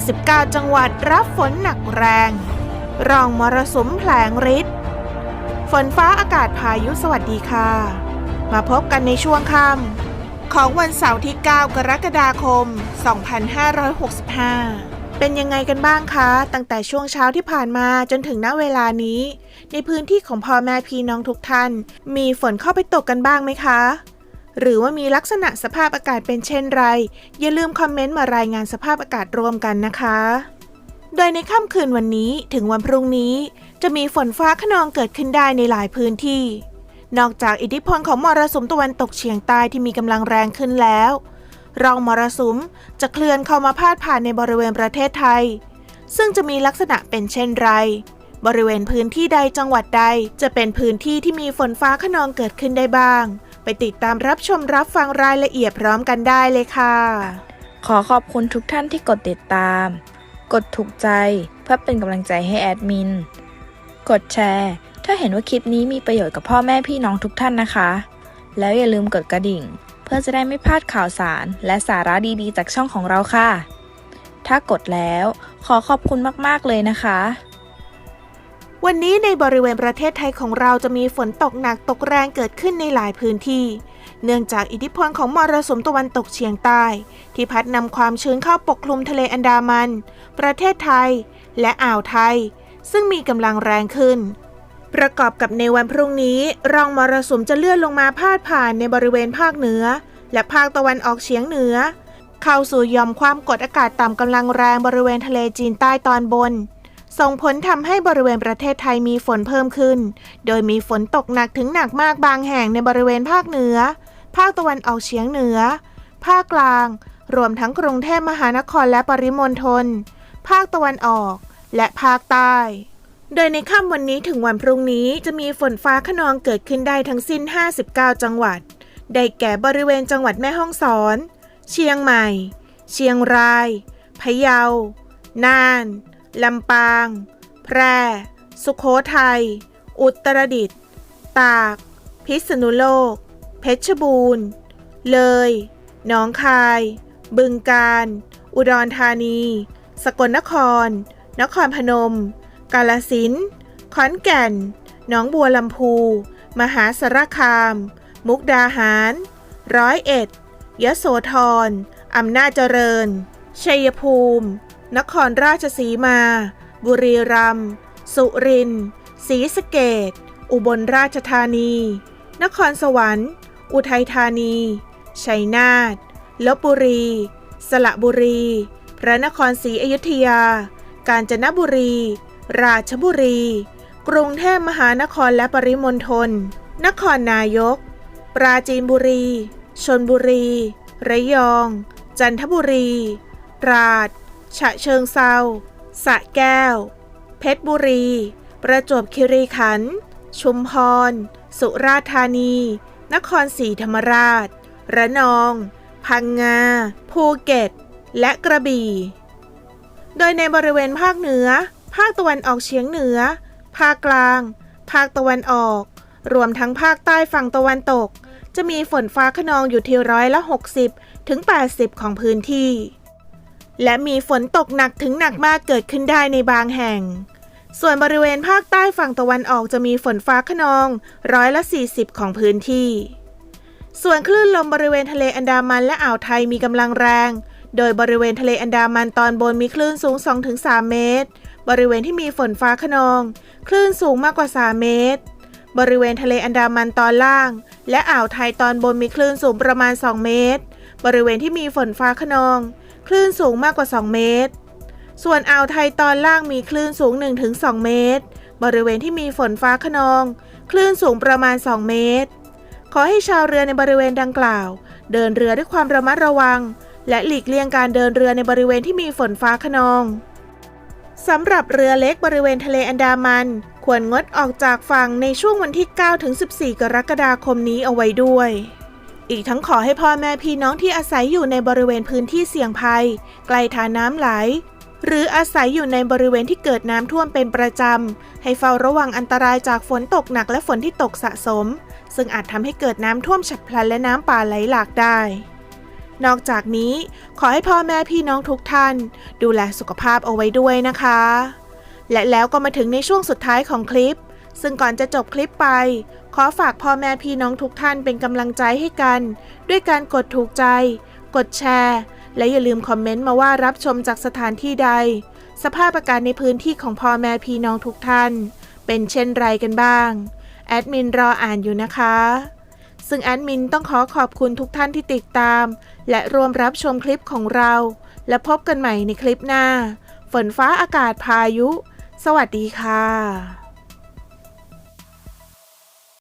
59 จังหวัดรับฝนหนักแรง รองมรสุมแผลงฤทธิ์ฝนฟ้าอากาศพายุสวัสดีค่ะ มาพบกันในช่วงค่ำของวันเสาร์ที่ 9 กรกฎาคม 2565 เป็นยังไงกันบ้างคะ ตั้งแต่ช่วงเช้าที่ผ่านมาจนถึงณเวลานี้ ในพื้นที่ของพ่อแม่พี่น้องทุกท่าน มีฝนเข้าไปตกกันบ้างไหมคะ หรือว่ามีลักษณะสภาพอากาศเป็นเช่นไร อย่าลืมคอมเมนต์มารายงานสภาพอากาศรวมกันนะคะ โดยในค่ำคืนวันนี้ถึงวันพรุ่งนี้ จะมีฝนฟ้าขนองเกิดขึ้นได้ในหลายพื้นที่ นอกจากอิทธิพลของมรสุมตะวันตกเฉียงใต้ที่มีกำลังแรงขึ้นแล้วรองมรสุมจะเคลื่อนเข้ามาพาดผ่านในบริเวณประเทศไทย ซึ่งจะมีลักษณะเป็นเช่นไร บริเวณพื้นที่ใดจังหวัดใดจะเป็นพื้นที่ที่มีฝนฟ้าขนองเกิดขึ้นได้บ้าง ไปติดตามรับชมรับฟังรายละเอียดพร้อมกันได้เลยค่ะ ขอขอบคุณทุกท่านที่กดติดตาม กดถูกใจเพื่อเป็นกำลังใจให้แอดมิน กดแชร์ ถ้าเห็นว่าคลิปนี้มีประโยชน์กับพ่อแม่พี่น้องทุกท่านนะคะ แล้วอย่าลืมกดกระดิ่ง เพื่อจะได้ไม่พลาดข่าวสาร และสาระดีๆ จากช่องของเราค่ะ ถ้ากดแล้ว ขอขอบคุณมากๆเลยนะคะ วันนี้ในบริเวณประเทศไทยของเราจะมีฝนตกหนักตกแรงเกิดขึ้นในหลายพื้นที่ เนื่องจากอิทธิพลของมรสุมตะวันตกเฉียงใต้ ที่พัดนำความชื้นเข้าปกคลุมทะเลอันดามัน ประเทศไทย และอ่าวไทย ซึ่งมีกำลังแรงขึ้น ประกอบกับในวันพรุ่งนี้ร่องมรสุมจะเลื่อนลงมาพาดผ่านในบริเวณภาคเหนือ และภาคตะวันออกเฉียงเหนือ เข้าสู่ยอมความกดอากาศต่ำกำลังแรงบริเวณทะเลจีนใต้ตอนบน ส่งผลทำให้บริเวณประเทศไทยมีฝนเพิ่มขึ้น โดยมีฝนตกหนักถึงหนักมากบางแห่งในบริเวณภาคเหนือ ภาคตะวันออกเฉียงเหนือ ภาคกลาง รวมทั้งกรุงเทพมหานครและปริมณฑล ภาคตะวันออก และภาคใต้ โดยในค่ำวันนี้ถึงวันพรุ่งนี้จะมีฝนฟ้าขนองเกิดขึ้นได้ทั้งสิ้น 59 จังหวัด ได้แก่บริเวณจังหวัดแม่ฮ่องสอน เชียงใหม่ เชียงราย พะเยา น่าน ลำปาง แพร่ สุโขทัย อุตรดิตถ์ ตาก พิษณุโลก เพชรบูรณ์ เลย หนองคาย บึงกาฬ อุดรธานี สกลนคร นครพนม กาลสินธุ์ขอนแก่น หนองบัวลำพู มหาสารคาม มุกดาหาร ร้อยเอ็ด ยโสธร อำนาจเจริญ ชัยภูมิ นครราชสีมา บุรีรัมย์ สุรินทร์ ศรีสะเกดอุบลราชธานี นครสวรรค์ อุทัยธานี ชัยนาท ลบบุรี สระบุรี พระนครศรีอยุธยา กาญจนบุรี ราชบุรี กรุงเทพมหานครและปริมณฑล นครนายก ปราจีนบุรี ชนบุรี ระยอง จันทบุรี ตราด ฉะเชิงเซาสะแก้ว เพชรบุรี ประจวบคีรีขันธ์ ชุมพร สุราษฎร์ธานี นครศรีธรรมราช ระนอง พังงา ภูเก็ต และกระบี่ โดยในบริเวณภาคเหนือ ภาคตะวันออกเฉียงเหนือ ภาคกลาง ภาคตะวันออก รวมทั้งภาคใต้ฝั่งตะวันตก จะมีฝนฟ้าขนองอยู่ที่ร้อยละ 60 ถึง 80 ของพื้นที่ และมีฝนตกหนักถึงหนักมากเกิดขึ้นได้ในบางแห่ง ส่วนบริเวณภาคใต้ฝั่งตะวันออกจะมีฝนฟ้าขนองร้อยละ 40 ของพื้นที่ ส่วนคลื่นลมบริเวณทะเลอันดามันและอ่าวไทยมีกำลังแรง โดยบริเวณทะเลอันดามันตอนบนมีคลื่นสูง 2-3 เมตร บริเวณที่มีฝนฟ้าขนอง คลื่นสูงมากกว่า 3 เมตร บริเวณทะเลอันดามันตอนล่าง และอ่าวไทยตอนบนมีคลื่นสูงประมาณ 2 เมตร บริเวณที่มีฝนฟ้าขนอง คลื่นสูงมากกว่า 2 เมตร ส่วนอ่าวไทยตอนล่างมีคลื่นสูง 1-2 เมตร บริเวณที่มีฝนฟ้าขนอง คลื่นสูงประมาณ 2 เมตร ขอให้ชาวเรือในบริเวณดังกล่าว เดินเรือด้วยความระมัดระวัง และหลีกเลี่ยงการเดินเรือในบริเวณที่มีฝนฟ้าขนอง สำหรับเรือเล็กบริเวณทะเลอันดามัน ควรงดออกจากฝั่งในช่วงวันที่ 9 ถึง 14 กรกฎาคมนี้เอาไว้ด้วย อีกทั้งขอให้พ่อแม่พี่น้องที่อาศัยอยู่ในบริเวณพื้นที่เสี่ยงภัยใกล้ทาน้ำไหล หรืออาศัยอยู่ในบริเวณที่เกิดน้ำท่วมเป็นประจำ ให้เฝ้าระวังอันตรายจากฝนตกหนักและฝนที่ตกสะสม ซึ่งอาจทำให้เกิดน้ำท่วมฉับพลันและน้ำป่าไหลหลากได้ นอกจากนี้ขอให้พ่อแม่พี่น้องทุกท่าน ดูแลสุขภาพเอาไว้ด้วยนะคะ และแล้วก็มาถึงในช่วงสุดท้ายของคลิป ซึ่งก่อนจะจบคลิปไป ขอฝากพ่อแม่พี่น้องทุกท่านเป็นกำลังใจให้กัน ด้วยการกดถูกใจ กดแชร์ และอย่าลืมคอมเมนต์มาว่ารับชมจากสถานที่ใด สภาพอากาศในพื้นที่ของพ่อแม่พี่น้องทุกท่าน เป็นเช่นไรกันบ้างแอดมินรออ่านอยู่นะคะ ซึ่งแอดมินต้องขอขอบคุณทุกท่านที่ติดตาม และรวมรับชมคลิปของเรา และพบกันใหม่ในคลิปหน้า ฝนฟ้าอากาศพายุ สวัสดีค่ะ